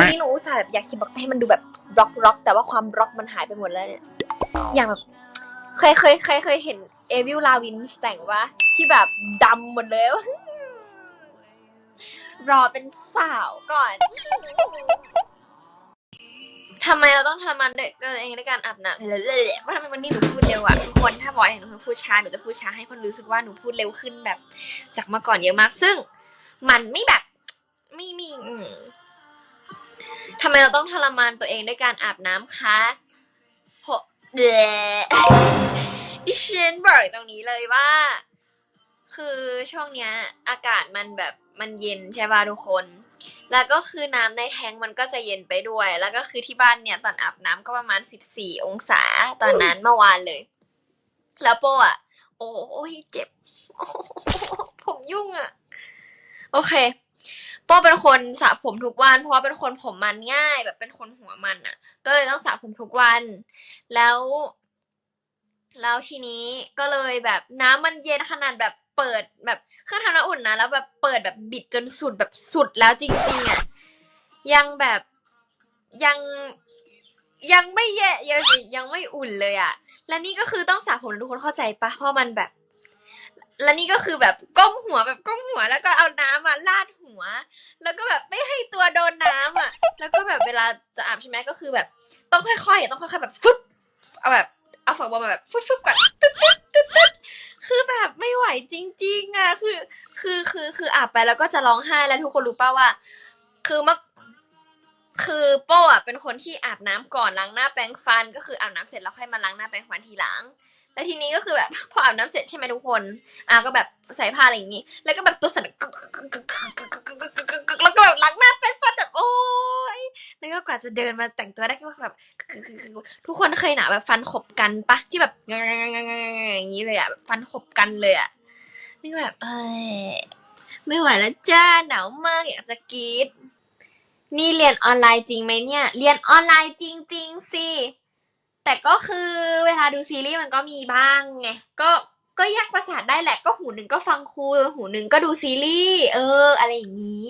วันนี้หนูอุตส่าห์แบบอยากเขียนบล็อกให้มันดูแบบร็อกร็อกแต่ว่าความร็อกมันหายไปหมดแล้วเนี่ย อย่างแบบเคยเคยเคยเคยเห็นเอวิลลาวินแต่งว่าที่แบบดำหมดเลย รอเป็นสาวก่อนทำไมเราต้องทรมานด้วยตัวเองด้วยการอาบน้ำเลยว่าทำไมวันนี้หนูพูดเร็วอะทุกคนถ้าบอกให้หนูพูดช้าหนูจะพูดช้าให้คนรู้สึกว่าหนูพูดเร็วขึ้นแบบ จากเมื่อก่อนเยอะมาก ซึ่ง มันไม่แบบ ไม่มีอืม ทำไมเราต้องทรมานตัวเองด้วยการอาบน้ำคะโหเดะดิฉันบอกตรงนี้เลยว่า คือช่วงเนี้ยอากาศมันแบบมันเย็นใช่ป่ะทุกคน แล้วก็คือน้ำในแทงมันก็จะเย็นไปด้วย แล้วก็คือที่บ้านเนี่ยตอนอาบน้ำก็ประมาณสิบสี่องศาตอนนั้นเมื่อวานเลย แล้วโป้อะโอ้ยเจ็บ ผมยุ่งอะโอเค ป้เป็นคนสระผมทุกวัน เพราะว่าเป็นคนผมมันง่าย แบบเป็นคนหัวมันอะก็เลยต้องสระผมทุกวัน แล้ว แล้วทีนี้ก็เลยแบบน้ำมันเย็นขนาดแบบเปิดแบบเครื่องทำน้ำอุ่นนะแล้วแบบเปิดแบบบิดจนสุดแบบสุดแล้วจริงๆอะ่ะยังแบบยังยังไม่เย็นยังยังไม่อุ่นเลยอะ่ะ และนี่ก็คือต้องสระผมนะทุกคนเข้าใจปะเพราะมันแบบ และนี่ก็คือแบบก้มหัวแบบก้มหัวแล้วก็เอาน้ำ มาลาดหัว แล้วก็แบบไม่ให้ตัวโดนน้ำอะ แล้วก็แบบเวลาจะอาบใช่ไหมก็คือแบบ ต้องค่อยๆอะต้องค่อยๆแบบฟึบเอาแบบเอาฝักบัวมาแบบฟึบฟึบก่อนตึ๊ดตึ๊ดตึ๊ดตึ๊ดคือแบบไม่ไหวจริง ๆอะคือ คือคือคืออาบไปแล้วก็จะร้องไห้แล้วทุกคนรู้ป่าว่า คือเมื่อคือโป้อะเป็นคนที่อาบน้ำก่อนล้างหน้าแปรงฟัน ก็คืออาบน้ำเสร็จแล้วค่อยมาล้างหน้าแปรงฟันทีหลัง แล้วทีนี้ก็คือแบบพออาบน้ำเสร็จใช่ไหมทุกคนอะก็แบบใส่ผ้าอะไรอย่างนี้ แล้วก็แบบตัวสั่นแล้วก็แบบล้างหน้าแปรงฟันแบบโอ้ยแล้วก็กว่าจะเดินมาแต่งตัวได้ก็แบบทุกคนเคยหนาแบบฟันขบกันปะที่แบบอย่างนี้เลยอะฟันขบกันเลยอะนี่แบบเอ้ยไม่ไหวแล้วจ้าหนาวมากอยากจะกรี๊ดนี่เรียนออนไลน์จริงไหมเนี่ย เรียนออนไลน์จริง ๆสิแต่ก็คือ ดูซีรีส์มันก็มีบ้างไงก็ก็แยกประสาทได้แหละก็หูหนึ่งก็ฟังครูหูหนึ่งก็ดูซีรีส์เออ อะไรอย่างนี้